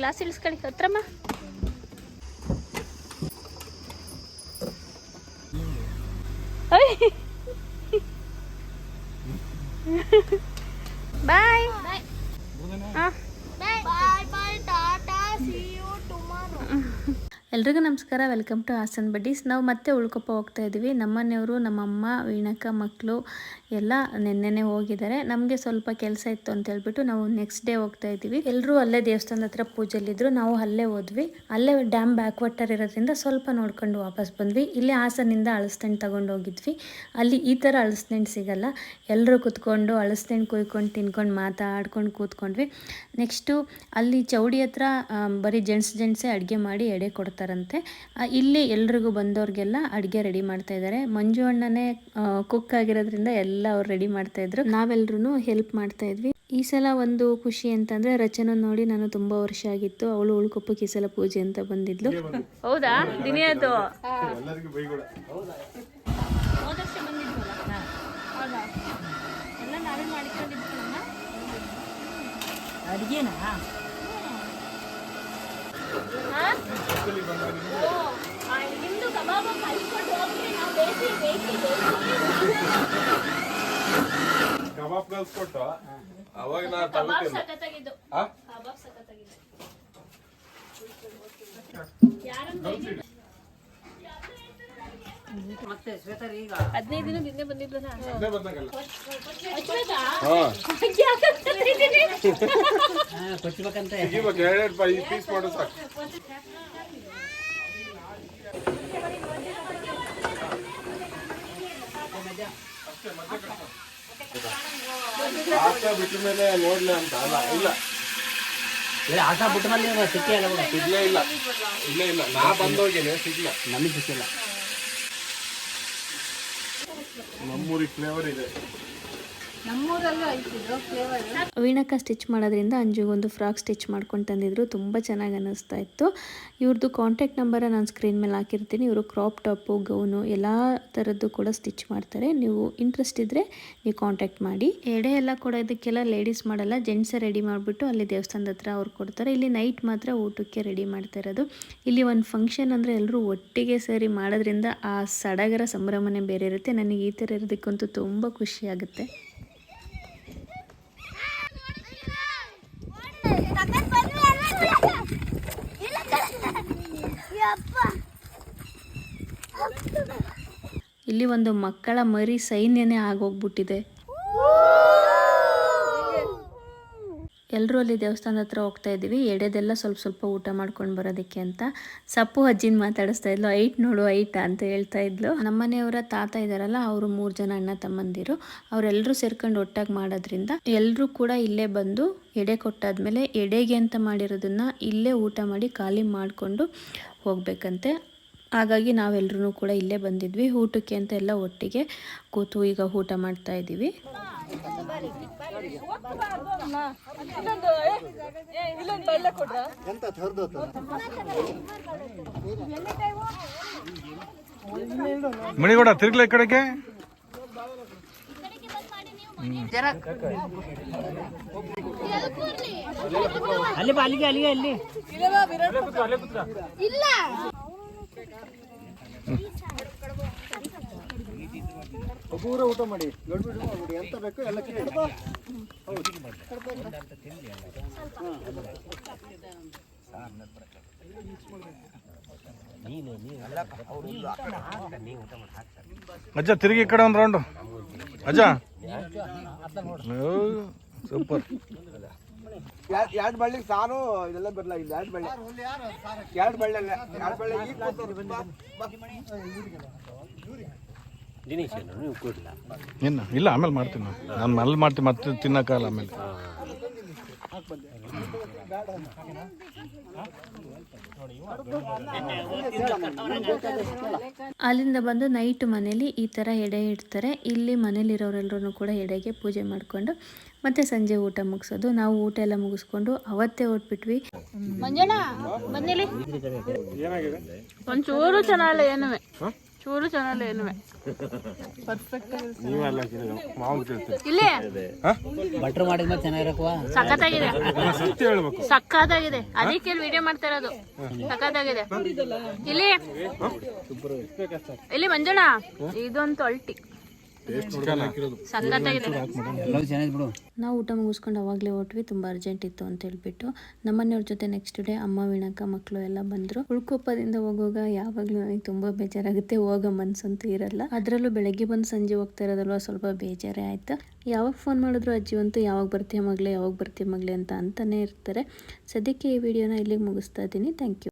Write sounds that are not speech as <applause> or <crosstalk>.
Glass ಇಳಿಸ್ಕೊಳ್ಳಿ ಹತ್ರಮ್ಮ <laughs> ಬಾಯ್ ಎಲ್ರಿಗೂ ನಮಸ್ಕಾರ. Welcome to Hassan buddies. ನಾವು ಮತ್ತೆ ಉಳ್ಕೊಪ್ಪ ಹೋಗ್ತಾ ಇದ್ದೀವಿ ನಮ್ಮನೆಯವರು, ನಮ್ಮಮ್ಮ, ವೀಣಕ್ಕ ಮಕ್ಕಳು ಎಲ್ಲ ನಿನ್ನೆನೆ ಹೋಗಿದ್ದಾರೆ. ನಮಗೆ ಸ್ವಲ್ಪ ಕೆಲಸ ಇತ್ತು ಅಂತ ಹೇಳ್ಬಿಟ್ಟು ನಾವು ನೆಕ್ಸ್ಟ್ ಡೇ ಹೋಗ್ತಾ ಇದ್ದೀವಿ ಎಲ್ಲರೂ ಅಲ್ಲೇ ದೇವಸ್ಥಾನದ ಹತ್ರ ಪೂಜೆಲಿದ್ರು ನಾವು ಅಲ್ಲೇ ಹೋದ್ವಿ. ಅಲ್ಲೇ ಡ್ಯಾಮ್ ಬ್ಯಾಕ್ ವಾಟರ್ ಇರೋದ್ರಿಂದ ಸ್ವಲ್ಪ ನೋಡ್ಕೊಂಡು ವಾಪಸ್ ಬಂದ್ವಿ. ಇಲ್ಲಿ ಹಾಸನಿಂದ ಅಳಸ್ನೆಣ್ಣು ತಗೊಂಡು ಹೋಗಿದ್ವಿ. ಅಲ್ಲಿ ಈ ಥರ ಅಳಸ್ನೆಣ್ಣು ಸಿಗಲ್ಲ. ಎಲ್ಲರೂ ಕುತ್ಕೊಂಡು ಅಳಸ್ನೆಣ್ಣು ಕುಯ್ಕೊಂಡು ತಿನ್ಕೊಂಡು ಮಾತಾಡ್ಕೊಂಡು ಕೂತ್ಕೊಂಡ್ವಿ. ನೆಕ್ಸ್ಟು ಅಲ್ಲಿ ಚೌಡಿ ಹತ್ರ ಬರೀ ಜೆಂಟ್ಸ್ ಜೆಂಟ್ಸೇ ಅಡುಗೆ ಮಾಡಿ ಎಡೆ ಕೊಡ್ತಾರಂತೆ ಆ, ಇಲ್ಲಿ ಎಲ್ರಿಗೂ ಬಂದವ್ರಿಗೆಲ್ಲ ಅಡುಗೆ ರೆಡಿ ಮಾಡ್ತಾ ಇದ್ದಾರೆ ಮಂಜು ಅಣ್ಣನೇ ಕುಕ್ ಆಗಿರೋದ್ರಿಂದ ಎಲ್ಲ ಅವ್ರು ರೆಡಿ ಮಾಡ್ತಾ ಇದ್ರು. ನಾವೆಲ್ಲರೂ ಹೆಲ್ಪ್ ಮಾಡ್ತಾ ಇದ್ವಿ. ಈ ಸಲ ಒಂದು ಖುಷಿ ಅಂತಂದ್ರೆ ರಚನ ನೋಡಿ ನಾನು ತುಂಬಾ ವರ್ಷ ಆಗಿತ್ತು. ಅವಳು ಉಳ್ಕೊಪ್ಪಕ್ಕೆ ಈ ಸಲ ಪೂಜೆ ಅಂತ ಬಂದಿದ್ಲು. ಹೌದಾ? ದಿನಿಯದು ಅಡ್ಗೆನಾ? ಕಬಾಬ್ ಕಲ್ಸ್ಕೊಟ್ಟು? ಅವಾಗ ನಾ ತಗೋತೀನಿ. ಯಾರನ್ನ ತೆಗಿಬೇಕು ಎರಡೆರಡು ಪೈ ಪೀಸ್ ಮಾಡು ಸಾಕು. ಆಟ ಬಿಟ್ಟ ಮೇಲೆ ನೋಡ್ಲಿ ಅಂತ. ಅಲ್ಲ ಇಲ್ಲ. ಇಲ್ಲ ಆಟ ಬಿಟ್ಟ ಮೇಲೆ ಸಿಕ್ಕೇ ಇಲ್ಲ ಸಿಗ್ಲೇ ಇಲ್ಲ. ಇಲ್ಲೇ ಇಲ್ಲ. ನಾ ಬಂದೋಗೇನೆ ಸಿಗ್ಲ. ನಮಗೆ ಸಿಕ್ಕಿಲ್ಲ. ನಮ್ಮೂರಿಗೆ ಫ್ಲೇವರ್ ಇದೆ. ವೀಣಕ್ಕ ಸ್ಟಿಚ್ ಮಾಡೋದ್ರಿಂದ ಅಂಜುಗೊಂದು ಫ್ರಾಕ್ ಸ್ಟಿಚ್ ಮಾಡ್ಕೊಂಡು ತಂದಿದ್ರು, ತುಂಬ ಚೆನ್ನಾಗಿ ಅನ್ನಿಸ್ತಾ ಇತ್ತು. ಇವ್ರದ್ದು ಕಾಂಟ್ಯಾಕ್ಟ್ ನಂಬರ ನಾನು ಸ್ಕ್ರೀನ್ ಮೇಲೆ ಹಾಕಿರ್ತೀನಿ, ಇವರು ಕ್ರಾಪ್ ಟಾಪು ಗೌನು ಎಲ್ಲ ಥರದ್ದು ಕೂಡ ಸ್ಟಿಚ್ ಮಾಡ್ತಾರೆ. ನೀವು ಇಂಟ್ರೆಸ್ಟ್ ಇದ್ದರೆ ನೀವು ಕಾಂಟ್ಯಾಕ್ಟ್ ಮಾಡಿ. ಎಡೆ ಎಲ್ಲ ಕೊಡೋದಕ್ಕೆಲ್ಲ ಲೇಡೀಸ್ ಮಾಡಲ್ಲ ಜೆಂಟ್ಸೇ ರೆಡಿ ಮಾಡಿಬಿಟ್ಟು ಅಲ್ಲಿ ದೇವಸ್ಥಾನದ ಹತ್ರ ಅವ್ರು ಕೊಡ್ತಾರೆ. ಇಲ್ಲಿ ನೈಟ್ ಮಾತ್ರ ಊಟಕ್ಕೆ ರೆಡಿ ಮಾಡ್ತಾ ಇರೋದು. ಇಲ್ಲಿ ಒಂದು ಫಂಕ್ಷನ್ ಅಂದರೆ ಎಲ್ಲರೂ ಒಟ್ಟಿಗೆ ಸೇರಿ ಮಾಡೋದ್ರಿಂದ ಆ ಸಡಗರ ಸಂಭ್ರಮನೇ ಬೇರೆ ಇರುತ್ತೆ. ನನಗೆ ಈ ಥರ ಇರೋದಕ್ಕಂತೂ ತುಂಬ ಖುಷಿ ಇಲ್ಲಿ ಒಂದು ಮಕ್ಕಳ ಮರಿ ಸೈನ್ಯನೇ ಆಗೋಗ್ಬಿಟ್ಟಿದೆ. ಎಲ್ಲರೂ ಅಲ್ಲಿ ದೇವಸ್ಥಾನದ ಹತ್ರ ಹೋಗ್ತಾ ಇದ್ದೀವಿ. ಎಡೆದೆಲ್ಲ ಸ್ವಲ್ಪ ಸ್ವಲ್ಪ ಊಟ ಮಾಡ್ಕೊಂಡು ಬರೋದಕ್ಕೆ ಅಂತ. ಸಪ್ಪು ಅಜ್ಜಿನ ಮಾತಾಡಿಸ್ತಾ ಇದ್ಲು. ಐಟ್ ನೋಡು, ಐಟ ಅಂತ ಹೇಳ್ತಾ ಇದ್ಲು. ನಮ್ಮನೆಯವರ ತಾತ ಇದಾರಲ್ಲ ಅವರು ಮೂರು ಜನ ಅಣ್ಣ ತಮ್ಮಂದಿರು. ಅವರೆಲ್ಲರೂ ಸೇರ್ಕೊಂಡು ಒಟ್ಟಾಗಿ ಮಾಡೋದ್ರಿಂದ ಎಲ್ಲರೂ ಕೂಡ ಇಲ್ಲೇ ಬಂದು ಎಡೆ ಕೊಟ್ಟಾದ್ಮೇಲೆ ಎಡೆಗೆ ಅಂತ ಮಾಡಿರೋದನ್ನ ಇಲ್ಲೇ ಊಟ ಮಾಡಿ ಖಾಲಿ ಮಾಡಿಕೊಂಡು ಹೋಗ್ಬೇಕಂತೆ. ಹಾಗಾಗಿ ನಾವೆಲ್ಲರೂ ಕೂಡ ಇಲ್ಲೇ ಬಂದಿದ್ವಿ. ಊಟಕ್ಕೆ ಅಂತ ಎಲ್ಲ ಒಟ್ಟಿಗೆ ಕೂತು ಈಗ ಊಟ ಮಾಡ್ತಾ ಇದ್ದೀವಿ. ಮಣಿಗೌಡ ತಿರ್ಗಲ ಈ ಕಡೆಗೆ? ಅಲ್ಲಿ ಬಾಲಿಗೆ ಅಲ್ಲಿಗೆ ಅಲ್ಲಿಗೆ ಅಲ್ಲಿ. ಪೂರ ಊಟ ಮಾಡಿ. ನೋಡ್ಬಿಟ್ಟು ಮಾಡ್ಬಿಡಿ ಎಂತ ಬೇಕು ಎಲ್ಲ ಕೇಳಿ. ಅಜ್ಜ ತಿರುಗಿ ಈ ಕಡೆ ಒಂದು ರೌಂಡು ಅಜ್ಜ. ಸೂಪರ್. ಎರಡು ಬಳ್ಳಿ ಸಾರು ಇದೆಲ್ಲ ಬರಲ್ಲ ಇಲ್ಲ ಎರಡು ಬಳ್ಳಿ. ಎರಡು ಬಳ್ಳಿ ಅಲ್ಲ ಎರಡು ಬಳ್ಳಿ ದಿನೇಶ್ ಇಲ್ಲ ಆಮೇಲೆ ಮಾಡ್ತೀನಿ ನಾನು. ನಾನು ಅಲ್ಲಿ ಮಾಡ್ತೀನಿ ಮತ್ತೆ ತಿನ್ನಕ್ಕಾಗಲ್ಲ ಆಮೇಲೆ. ಅಲ್ಲಿಂದ ಬಂದು ನೈಟ್ ಮನೇಲಿ ಈ ಥರ ಎಡೆ ಇಡ್ತಾರೆ. ಇಲ್ಲಿ ಮನೇಲಿರೋರೆಲ್ಲರೂ ಕೂಡ ಎಡೆಗೆ ಪೂಜೆ ಮಾಡಿಕೊಂಡು ಮತ್ತೆ ಸಂಜೆ ಊಟ ಮುಗಿಸೋದು. ನಾವು ಊಟ ಎಲ್ಲ ಮುಗಿಸ್ಕೊಂಡು ಅವತ್ತೇ ಹೊಟ್ಬಿಟ್ವಿ ಮಂಜಣ್ಣ ಬಂದಿಲಿ ಏನಾಗಿದೆ? ಒಂಚೂರು ಚೆನ್ನಾಗಿಲ್ಲ ಏನುವೆ ಚೂರು ಚೆನ್ನಾಗಿಲ್ಲ ಏನುವೆ ನೀವೆಲ್ಲ ಮಾವು ಕೇಳ್ತೀವಿ ಇಲ್ಲಿ ಭಟ್ರು ಮಾಡಿದ್ಮೇಲೆ ಚೆನ್ನಾಗಿರಕ್ವಾ? ಸಖತ್ತಾಗಿದೆ. ಸತ್ಯ ಹೇಳ್ಬೇಕು. ಸಖತ್ತಾಗಿದೆ. ಅದಕ್ಕೆ ವಿಡಿಯೋ ಮಾಡ್ತಾ ಇರೋದು. ಸಖತ್ತಾಗಿದೆ. ಇಲ್ಲಿ? ಇಲ್ಲಿ ಮಂಜುಣ ಇದೊಂದು ಅಲ್ಟಿ ಸಖತ್ತಾಗಿದೆ ಎಲ್ಲವೂ ಚೆನ್ನಾಗಿ ಬಿಡು ನಾವು ಊಟ ಮುಗಿಸ್ಕೊಂಡು ಅವಾಗಲೇ ಹೊಟ್ವಿ ತುಂಬ ಅರ್ಜೆಂಟ್ ಇತ್ತು ಅಂತ ಹೇಳ್ಬಿಟ್ಟು. ನಮ್ಮನೆಯವ್ರ ಜೊತೆ ನೆಕ್ಸ್ಟ್ ಡೇ ಅಮ್ಮ ವೀಣಕ್ಕ ಮಕ್ಕಳು ಎಲ್ಲ ಬಂದರು. ಉಳ್ಕೊಪ್ಪದಿಂದ ಹೋಗುವಾಗ ಯಾವಾಗಲೂ ನನಗೆ ತುಂಬ ಬೇಜಾರಾಗುತ್ತೆ ಹೋಗೋ ಮನ್ಸಂತೂ ಇರಲ್ಲ. ಅದರಲ್ಲೂ ಬೆಳಗ್ಗೆ ಬಂದು ಸಂಜೆ ಹೋಗ್ತಾ ಇರೋದಲ್ವ ಸ್ವಲ್ಪ ಬೇಜಾರೇ ಆಯ್ತು. ಯಾವಾಗ ಫೋನ್ ಮಾಡಿದ್ರು ಅಜ್ಜಿ ಅಂತೂ ಯಾವಾಗ ಬರ್ತೀಯ ಮಗಳೇ ಯಾವಾಗ ಬರ್ತೀಯ ಮಗಳೇ ಅಂತ ಅಂತಾನೆ ಇರ್ತಾರೆ. ಸದ್ಯಕ್ಕೆ ಈ ವಿಡಿಯೋನ ಇಲ್ಲಿಗೆ ಮುಗಿಸ್ತಾ ಇದ್ದೀನಿ. Thank you